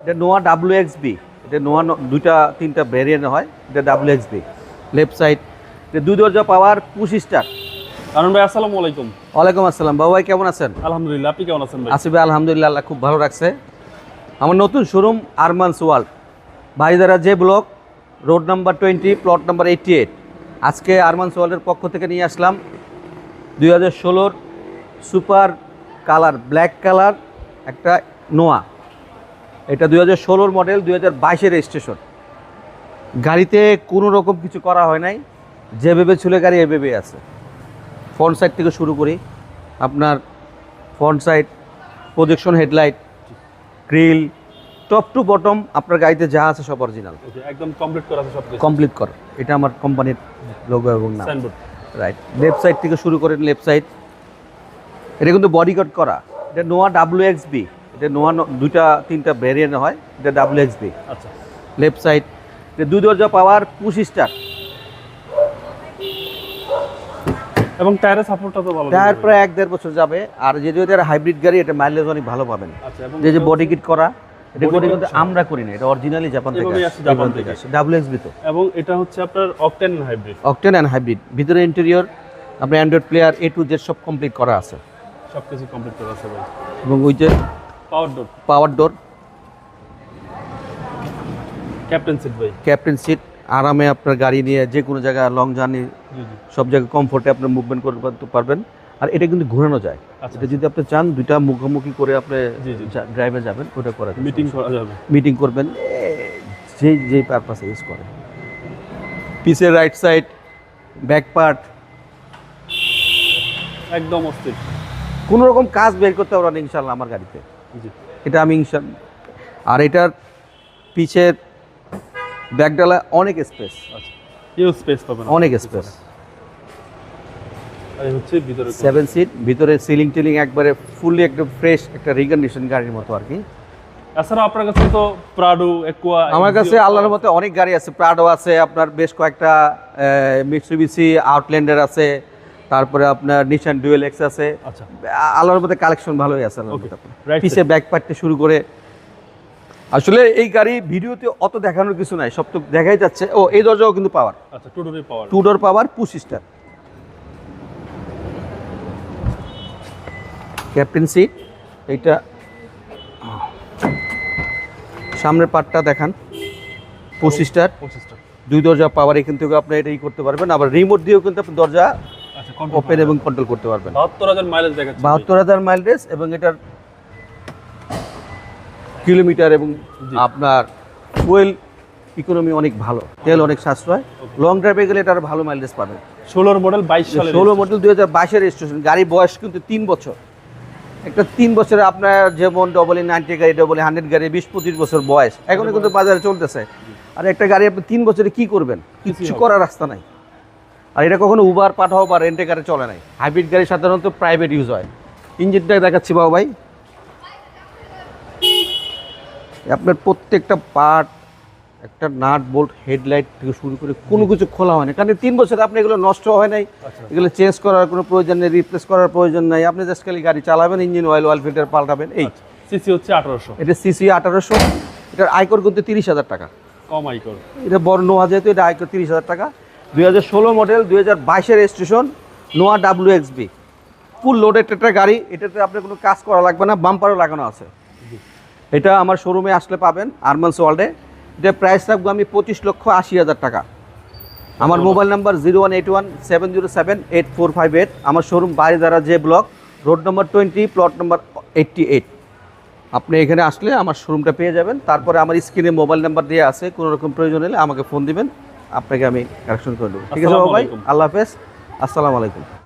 এটা নোয়া W X B. এটা নোয়া ন- দুইটা তিনটা ভ্যারিয়েন্ট হয়। এটা W X B. Left side এটা দুই দরজা পাওয়ার পুশ স্টার আনন্দ ভাই আসসালামু আলাইকুম। ওয়ালাইকুম আসসালাম। বাবু ভাই কেমন আছেন? আলহামদুলিল্লাহ আপনি কেমন আছেন ভাই? আসিফ ভাই আলহামদুলিল্লাহ আল্লাহ খুব ভালো রাখছে। আমার নতুন শোরুম আরমানস ওয়ার্ল্ড ভাইদারা যে block road number twenty plot number eighty eight আজকে আরমানস ওয়ার্ল্ডের পক্ষ থেকে নিয়ে আসলাম দুই হাজার ষোলোর সুপার কালার ব্ল্যাক কালার একটা নোয়া। এটা দুই হাজার ষোলোর মডেল দুই হাজার বাইশের রেজিস্ট্রেশন গাড়িতে কোনো রকম কিছু করা হয় নাই। যেভাবে ছিল গাড়ি এভাবে আছে। ফ্রন্ট সাইড থেকে শুরু করি। আপনার front side projection headlight grill top to bottom আপনার গাড়িতে যা আছে সব অরিজিনাল একদম কমপ্লিট করা আছে সব কমপ্লিট কর। এটা আমার কোম্পানির লোগো এবং নাম। রাইট লেফট সাইড থেকে শুরু করেন লেফট সাইড এটা কিন্তু বডি কাট করা। এটা নোয়া ডাব্লিউ এক্স বি এটা নোয়া ন- দুইটা তিনটা ভ্যারিয়েন্ট হয় এটা ডাবল এক্স বি আচ্ছা। লেফট সাইড এটা দুই দরজা পাওয়ার পুশ স্টার এবং টায়ারের সাপোর্টটা তো ভালো। টায়ার প্রায় এক দেড় বছর যাবে আর যে যদি এটা হাইব্রিড গাড়ি এটা মাইলেজ অনেক ভালো পাবেন। আচ্ছা যে যে বডি কিট করা এটা বডি কিন্তু আমরা করি না এটা অরিজিনালি জাপান থেকে আসে জাপান থেকে। আসে। ডাব্লিউ এক্স বি তো। এবং এটা হচ্ছে আপনার octane hybrid octane and hybrid ভিতরে ইন্টেরিয়র আপনার android player A to Z সব কমপ্লিট করা আছে। সবকিছু কমপ্লিট করা আছে ভাই। এবং ওই যে power door power door captain seat ভাই। ক্যাপ্টেন সিট আরামে আপনার গাড়ি নিয়ে যে কোনো জায়গায় লং জার্নি সব জায়গায় কমফোর্টে আপনি মুভমেন্ট করতে পারবেন। আর এটা কিন্তু ঘোরানো যায়। আচ্ছা এটা যদি আপনি চান দুইটা মুখোমুখি করে আপনি। ড্রাইভে যাবেন ওটা করা মিটিং করা যাবে। মিটিং করবেন। যে যে পারপাসে ইউজ করে। পিসের রাইট সাইড ব্যাক পার্ট একদম অস্থির। কোনো রকম কাজ বের করতে পারবেন ইনশাল্লাহ আমার গাড়িতে। এটা আমি আর এটার পিছের ব্যাকডালা অনেক স্পেস আচ্ছা। ইউ স্পেস পাবেন অনেক স্পেস আর হচ্ছে ভিতরে সেভেন সিট ভিতরে সিলিং টিলিং একবারে ফুললি একদম ফ্রেশ একটা রিকন্ডিশন গাড়ির মতো আর কি। এছাড়া আপনার কাছে তো প্রাডো একুয়া আমার কাছে আল্লাহর মতে অনেক গাড়ি আছে। প্রাডো আছে আপনার বেশ কয়েকটা মিটসুবিসি আউটল্যান্ডার আছে। তারপরে আপনার নিশান ডুয়েল এক্স আছে। আচ্ছা। আ- আল্লাহর মতে কালেকশন ভালোই আছে আল্লাহর Okay. মতে আপনার। Right পিছে ব্যাক পার্টতে শুরু করে। আসলে এই গাড়ি ভিডিওতে অত দেখানোর কিছু নাই সব তো দেখাই যাচ্ছে। ও এই দরজাও কিন্তু পাওয়ার আচ্ছা টু ডোরে power two door power push start captain seat এইটা। সামনের পার্টটা দেখান। পুশ স্টার পঁচিশটা দুই দরজা পাওয়ার থেকে আপনি এটা ই করতে পারবেন। আবার রিমোট দিয়েও কিন্তু আপনি দরজা ওপেন এবং কন্ট্রোল করতে পারবেন। বাহাত্তর হাজার মাইলেজ দেখাচ্ছে। বাহাত্তর হাজার এবং এটার কিলোমিটার এবং আপনার ফুয়েল ইকোনমি অনেক ভালো তেল অনেক সাশ্রয়। লং ড্রাইভে গেলে এটার ভালো মাইলেজ পাবেন। ষোলোর মডেল বাইশ সালে ষোলো মডেল দুই হাজার বাইশের রেজিস্ট্রেশন। গাড়ির বয়স কিন্তু তিন বছর। একটা তিন বছরে আপনার যেমন ডবল নাইনটি গাড়ি ডবল হান্ড্রেড গাড়ি বিশ পঁচিশ বছর বয়স। এখনও কিন্তু বাজারে চলতেছে। আর একটা গাড়ি আপনি তিন বছরে কি করবেন? কিছু করার রাস্তা নাই। আর এটা কখনো উবার পাঠাও বা রেন্টে গাড়ি চলে নাই। হাইব্রিড গাড়ি সাধারণত প্রাইভেট ইউজ হয়। ইঞ্জিনটা দেখাচ্ছি বাবু ভাই। আপনার প্রত্যেকটা পার্ট একটা নাট বোল্ট হেডলাইট থেকে শুরু করে কোনো কিছু খোলা হয় না। কারণ তিন বছরে আপনি এগুলো নষ্ট হয় নাই। আচ্ছা। এগুলো চেঞ্জ করার কোনো প্রয়োজন নেই রিপ্লেস করার প্রয়োজন নাই। আপনি জাস্ট খালি গাড়ি চালাবেন ইঞ্জিন অয়েল অয়েল ফিল্টার পাল্টাবেন এই। সিসি হচ্ছে আঠারোশো। এটা সিসি আঠারোশো। এটার আয়কর কিন্তু তিরিশ হাজার টাকা। কম আইকর এটা বড় নোয়া যেহেতু এটা আয়কর তিরিশ হাজার টাকা। দুই হাজার ষোলো মডেল দুই হাজার বাইশের registration Noah W X B full loaded একটা গাড়ি এটাতে আপনার কোনো কাজ করা লাগবে না বাম্পারও লাগানো আছে। এটা আমার শোরুমে আসলে পাবেন আরমান্স ওয়ার্ল্ডে এটা প্রাইস রাখব আমি পঁচিশ লক্ষ আশি হাজার টাকা। আমার mobile number zero one eight one seven zero seven eight four five eight আমার showroom Baridhara J block road number twenty plot number eighty eight আপনি এখানে আসলে আমার শোরুমটা পেয়ে যাবেন। তারপরে আমার স্ক্রিনে মোবাইল নাম্বার দিয়ে আছে কোনো রকম প্রয়োজন হলে আমাকে ফোন দিবেন। আপনাকে আমি কারেকশন করে দেবো। ঠিক আছে ভাই। আল্লাহ হাফেজ। আসসালামু আলাইকুম।